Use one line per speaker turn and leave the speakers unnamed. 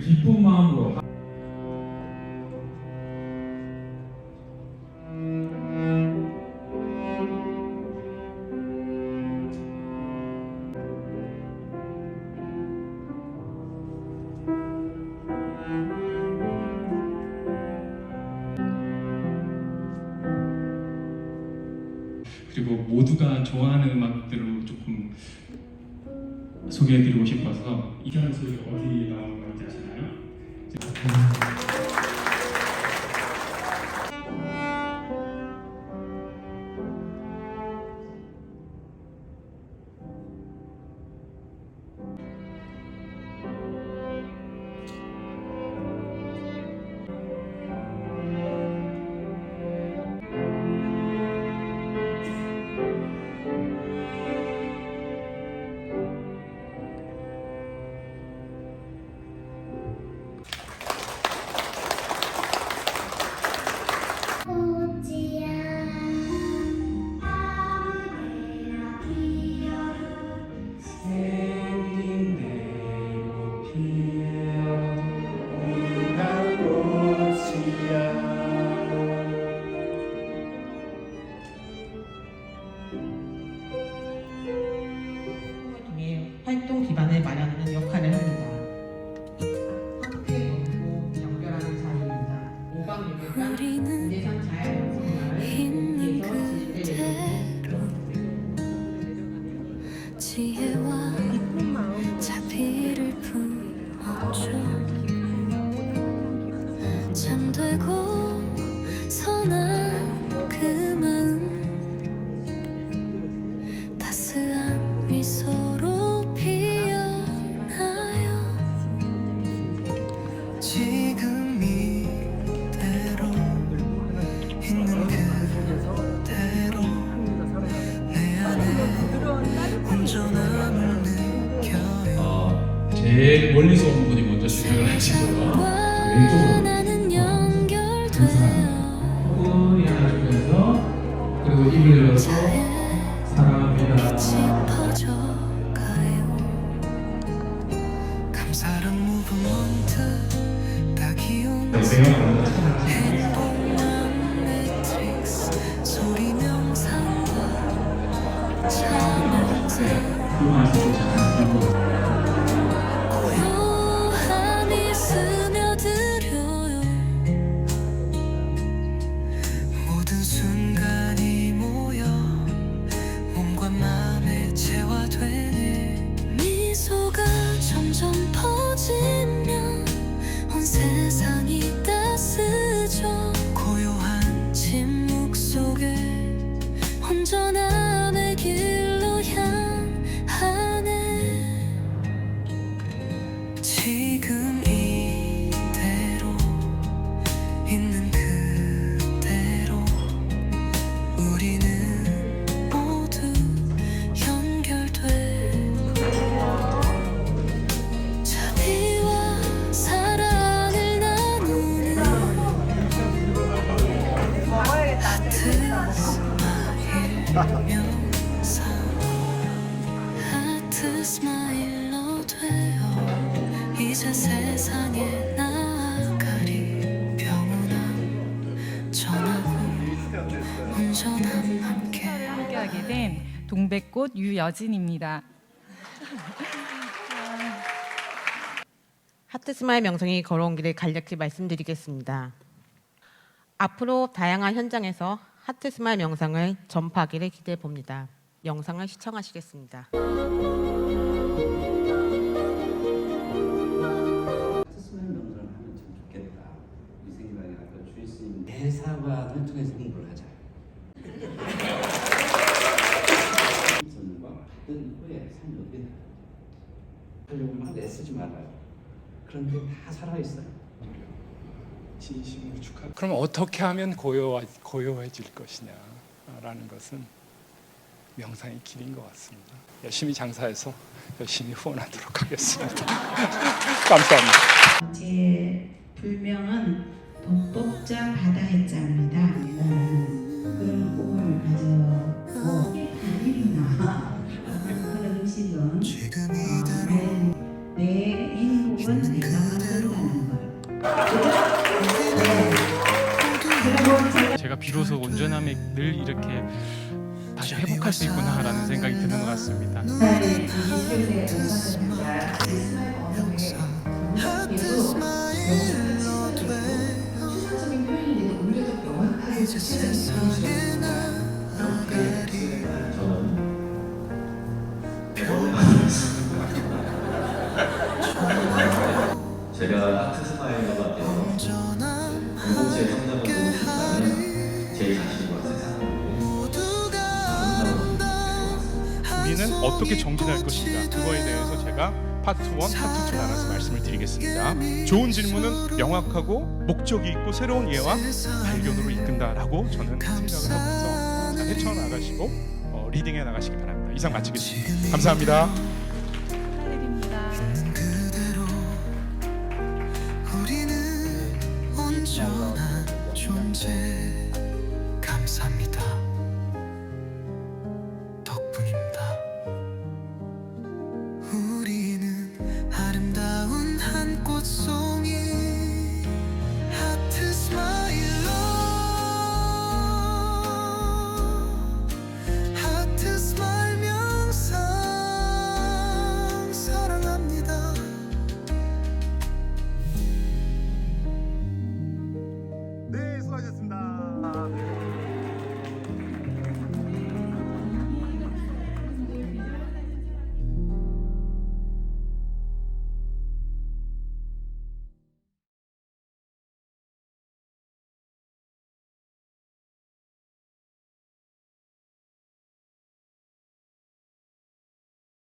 기쁜 마음으로.
그리고 모두가 좋아하는 음악들로 조금 소개해드리고 싶어서 이런 소리 어디 나오는 건지 아시나요?
제일 멀리서 온 분이 먼저 시작을 하시고요. 왼쪽으로
연결돼요
천천히 안아주면서 그리고 입을 열어서 사랑합니다. 네,
명상과 참을자
그 말씀
잘고
동백꽃 유여진입니다.
하트스마일 명성이 걸어온 길을 간략히 말씀드리겠습니다. 앞으로 다양한 현장에서 하트 스마일 명상을 전파하기를 기대해 봅니다. 영상을 시청하시겠습니다.
대사관을 통해서 홍보를 하자. 전과 받은 후에 삶이 어떻게 돼요? 하려고 막 애쓰지 말아요. 그런데 다 살아있어요.
진심으로 축하. 그럼 어떻게 하면 고요하, 고요해질 것이냐라는 것은 명상의 길인 것 같습니다. 열심히 장사해서 열심히 후원하도록 하겠습니다. 감사합니다.
제 불명은 독독자 바다 해자입니다. 그런 꿈을 가졌고 아니구나 그런 의식은
지금 이대로
내 행복은 내가 만든다
제가 비로소 온전함에 늘 이렇게 다시 회복할 수 있구나라는 생각이 드는 것 같습니다.
제가 하트 스마일러가 돼서 공동체의 성장을 보고 싶다면 제 자신과 세상을
우리는 어떻게 정진할 것인가 그거에 대해서 제가 파트 1, 파트 2 나눠서 말씀을 드리겠습니다. 좋은 질문은 명확하고 목적이 있고 새로운 이해와 발견으로 이끈다라고 저는 생각을 하면서 잘 헤쳐나가시고 어, 리딩해 나가시기 바랍니다. 이상 마치겠습니다. 감사합니다.
what's so